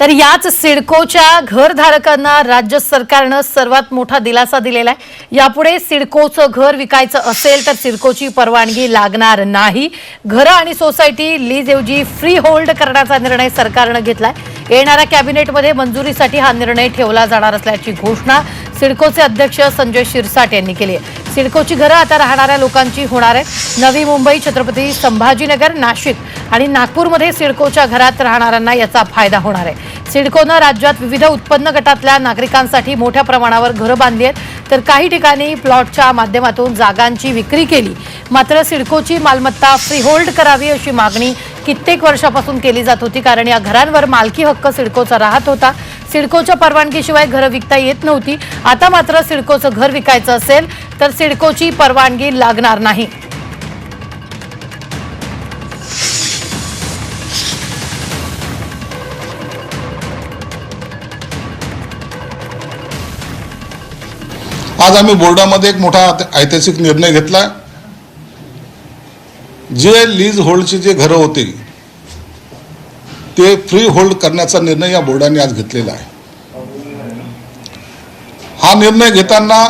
तर याच सिडकोच्या घरधारकांना राज्य सरकारनं सर्वात मोठा दिलासा दिलेला आहे. यापुढे सिडकोचं घर विकायचं असेल तर सिडकोची परवानगी लागणार नाही. घरं आणि सोसायटी लीजऐवजी फ्री होल्ड करण्याचा निर्णय सरकारनं घेतलाय. येणाऱ्या कॅबिनेटमध्ये मंजुरीसाठी हा निर्णय ठेवला जाणार असल्याची घोषणा सिडकोचे अध्यक्ष संजय शिरसाट यांनी केली आहे. सिडकोची घरं आता राहणाऱ्या लोकांची होणार आहेत. नवी मुंबई छत्रपती संभाजीनगर नाशिक आणि नागपूरमध्ये सिडकोच्या घरात राहणाऱ्यांना याचा फायदा होणार आहे. सिडकोनं राज्यात विविध उत्पन्न गटातल्या नागरिकांसाठी मोठ्या प्रमाणावर घरं बांधली आहेत. तर काही ठिकाणी प्लॉटच्या माध्यमातून जागांची विक्री केली. मात्र सिडकोची मालमत्ता फ्रीहोल्ड करावी अशी मागणी कित्येक वर्षापासून केली जात होती कारण या घरांवर मालकी हक्क सिडकोचा राहत होता. सिडकोच्या परवानगीशिवाय घरं विकता येत नव्हती. आता मात्र सिडकोचं घर विकायचं असेल तर सिडकोची परवानगी लागणार नाही. आज आम्ही बोर्डामध्ये एक मोठा ऐतिहासिक निर्णय घेतला. जे लीज होल्डची जे घरं होती ते फ्री होल्ड करण्याचा निर्णय या बोर्डाने आज घेतलेला आहे. हा निर्णय घेताना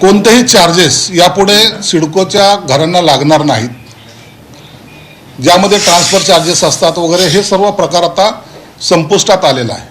कोणतेही चार्जेस यापुढे सिडकोच्या घरांना लागणार नाहीत. ज्यामध्ये ट्रान्सफर चार्जेस असतात वगैरे हे सर्व प्रकार आता संपुष्टात आलेला आहे.